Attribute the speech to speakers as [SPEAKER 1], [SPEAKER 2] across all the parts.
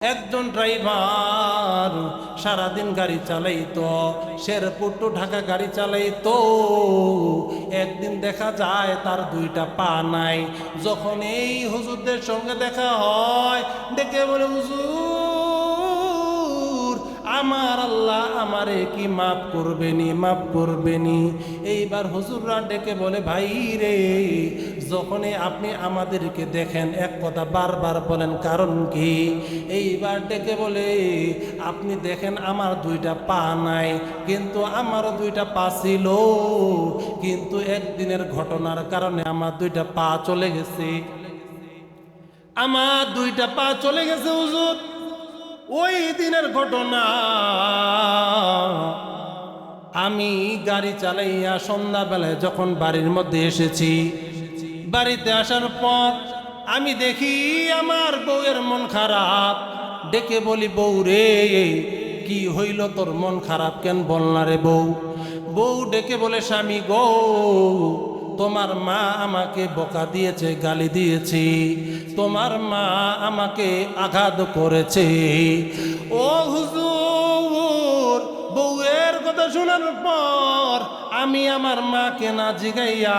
[SPEAKER 1] একজন ড্রাইভার সারাদিন গাড়ি চালাইতো, শেরপুর টু ঢাকা গাড়ি চালাইতো। একদিন দেখা যায় তার দুইটা পা নাই। যখন এই হুজুরদের সঙ্গে দেখা হয়, দেখে বলে, হুজুর আমার আল্লাহ আমারে কি মাফ করবেনি মাফ করবেনি? এইবার হুজুররা ডেকে বলে, ভাই রে, যখনই আপনি আমাদেরকে দেখেন, এক কথা বারবার বলেন, কারণ কি? এইবার ডেকে বলে, আপনি দেখেন, আমার দুইটা পা নাই, কিন্তু আমারও দুইটা পা ছিল। কিন্তু একদিনের ঘটনার কারণে আমার দুইটা পা চলে গেছে। আমার দুইটা পা চলে গেছে, হুজুর। ওই দিনের ঘটনা। আমি গাড়ি চালাইয়া সন্ধ্যাবেলায় যখন বাড়ির মধ্যে এসেছি, বাড়িতে আসার পর আমি দেখি আমার বউয়ের মন খারাপ। ডেকে বলি, বউ রে, কি হইল তোর মন খারাপ কেন বল না রে বউ? বউ ডেকে বলে, স্বামী গো, তোমার মা আমাকে বকা দিয়েছে, গালি দিয়েছে। তোমার মা আমাকে আঘাত করেছে। ও হুজুর, বউয়ের কথা শোনার পর আমি আমার মাকে না জিগাইয়া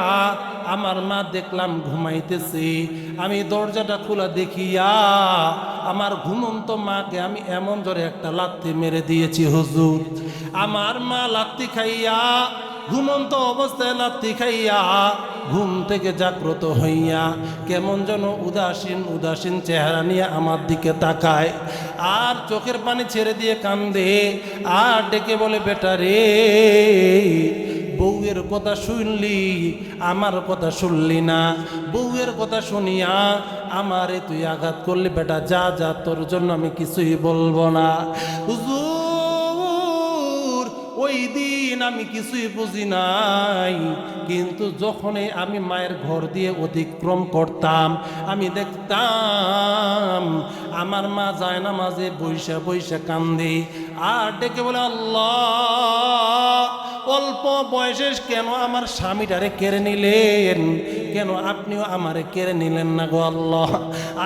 [SPEAKER 1] আমার মা দেখলাম ঘুমাইতেছি। আমি দরজাটা খোলা দেখিয়া আমার ঘুমন্ত মাকে আমি এমন জোরে একটা লাত্তি মেরে দিয়েছি হুজুর। আমার মা লাত্তি খাইয়া, ঘুমন্ত অবস্থায় লাত্তি খাইয়া ঘুম থেকে জাগ্রত হইয়া কেমন যেন উদাসীন উদাসীন চেহারা নিয়ে আমার দিকে তাকায়। আর চোখের পানি ছেড়ে দিয়ে কান্দে। আর ডেকে বলে, বেটা রে, বউয়ের কথা শুনলি? আমার কথা শুনলি না। বউয়ের কথা শুনিয়া আমারে তুই আঘাত করলি। বেটা, যা যা, তোর জন্য আমি কিছুই বলব না। ওই দিন আমি কিছুই বুঝি নাই। কিন্তু যখনই আমি মায়ের ঘর দিয়ে অতিক্রম করতাম, আমি দেখতাম, আমার মা যায় না মাঝে বৈশা বৈশা কান্দে। আর ডেকে বলে, আল্লাহ, অল্প বয়সে কেন আমার স্বামীটারে কেড়ে নিলেন? কেন আপনিও আমারে কেড়ে নিলেন না গো আল্লাহ?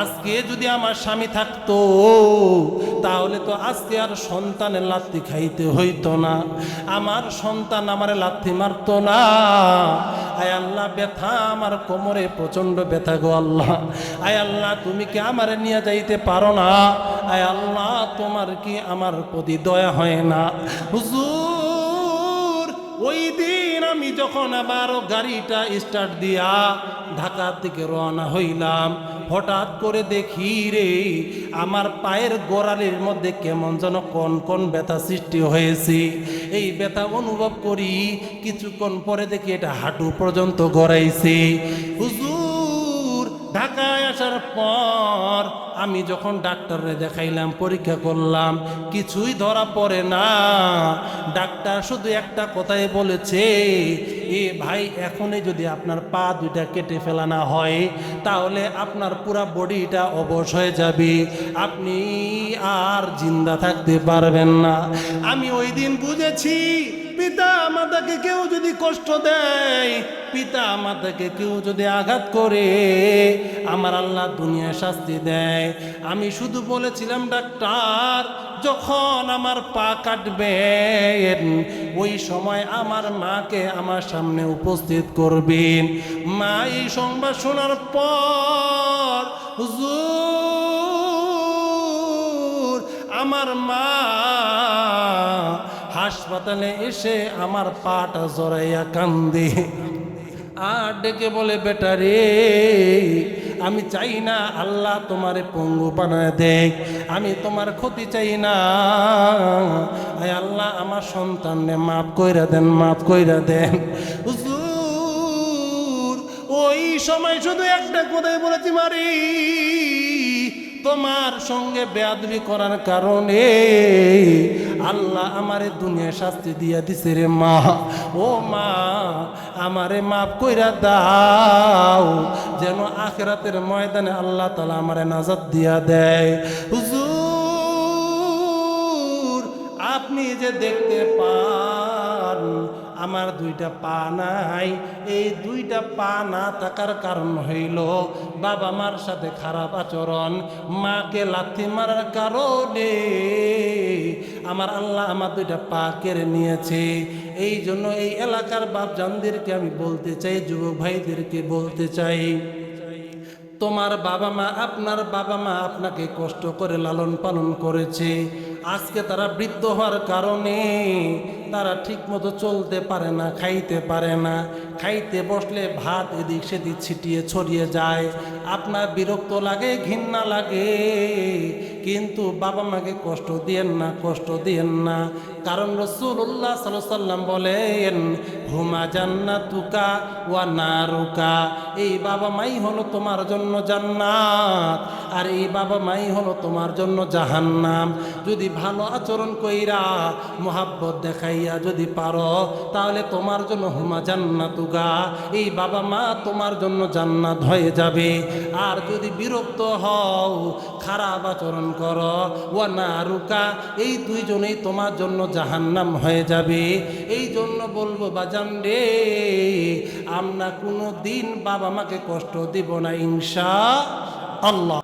[SPEAKER 1] আজকে যদি আমার স্বামী থাকতো, তাহলে তো আজকে আর সন্তানের লাত্তি খাইতে হইতো না। আমার সন্তান আমার লাথি মারতো না। আয় আল্লাহ, ব্যথা আমার কোমরে প্রচণ্ড ব্যথা গো আল্লাহ। আয় আল্লাহ, তুমি কি আমারে নিয়ে যাইতে পারো না? আয় আল্লাহ, তোমার কি আমার প্রতি দয়া হয় না? হুজুর, ওই দিন আমি যখন আবার গাড়িটা স্টার্ট দিয়া ঢাকার দিকে রওনা হইলাম, হঠাৎ করে দেখি রে, আমার পায়ের গোড়ালির মধ্যে কেমন যেন কন কোন ব্যথা সৃষ্টি হয়েছে। এই ব্যথা অনুভব করি, কিছুক্ষণ পরে দেখি এটা হাঁটু পর্যন্ত গড়াইছে। হুজুর ঢাকায় আসার পর আমি যখন ডাক্তারে দেখাইলাম, পরীক্ষা করলাম, কিছুই ধরা পড়ে না। ডাক্তার শুধু একটা কথাই বলেছে, এ ভাই, এখনই যদি আপনার পা দুইটা কেটে ফেলানো হয়, তাহলে আপনার পুরা বডিটা অবশ হয়ে যাবে। আপনি আর জিন্দা থাকতে পারবেন না। আমি ওই দিন বুঝেছি পিতা মাতাকে কেউ যদি কষ্ট দেয়, পিতা মাতাকে কেউ যদি আঘাত করে, আমার আল্লাহ দুনিয়া শাস্তি দেয়। আমি শুধু বলেছিলাম, ডাক্তার, যখন আমার পা কাটবেন ওই সময় আমার মাকে আমার সামনে উপস্থিত করবেন। মা এই সংবাদ শোনার পর আমার মা হাসপাতালে এসে আমার পাটা জড়াইয়া কান্দে। আর ডেকে বলে, বেটা রে, আমি চাই না আল্লাহ তোমারে পঙ্গু বানায় দেখ আমি তোমার ক্ষতি চাই না। আল্লাহ, আমার সন্তানকে মাফ কইরা দেন, মাফ কইরা দেন। ওই সময় শুধু একটা কথাই বলেছি, মারি। তোমার সঙ্গে বেয়াদবি করার কারণে আল্লাহ আমারে দুনিয়া শাস্তি দিয়া দিছে রে মা। ও মা, আমারে মাফ কইরা দাও, যেন আখেরাতের ময়দানে আল্লাহ তালা আমারে নাজাদ দিয়া দেয়। হুজুর, আপনি যে দেখতে পান আমার দুইটা পা নাই। এই দুইটা পা না থাকার কারণ হইল বাবা মার সাথে খারাপ আচরণ, মাকে লাথি মারার কারণে আমার আল্লাহ আমার দুইটা পা কেড়ে নিয়েছে। এই জন্য এই এলাকার বাপজানদেরকে আমি বলতে চাই, যুবক ভাইদেরকে বলতে চাই, তোমার বাবা মা, আপনার বাবা মা আপনাকে কষ্ট করে লালন পালন করেছে। আজকে তারা বৃদ্ধ হওয়ার কারণে তারা ঠিকমতো চলতে পারে না, খাইতে পারে না। খাইতে বসলে ভাত এদিক সেদিক ছিটিয়ে ছড়িয়ে যায়। আপনার বিরক্ত লাগে, ঘৃণা লাগে। কিন্তু বাবা মাকে কষ্ট দিয়েন না, কষ্ট দিয়েন না। কারণ রসুল্লাহ সাল্লাম বলেন, হুমা জান্না তুকা ওয়া নারুকা। এই বাবা মাই হলো তোমার জন্য জান্নাত, আর এই বাবা মাই হলো তোমার জন্য জাহান্নাম। যদি ভালো আচরণ কইরা মোহাব্বত দেখাইয়া যদি পারো, তাহলে তোমার জন্য হুমা জান্নাতুকা এই বাবা মা তোমার জন্য জান্নাত হয়ে যাবে। আর যদি বিরক্ত হও, খারাপ আচরণ করো, ওয়া নারুকা, এই দুইজনেই তোমার জন্য জাহান্নাম হয়ে যাবে। এই জন্য বলব, বাজান রে, আমরা কোনো দিন বাবা মাকে কষ্ট দিব না, ইনশা আল্লাহ।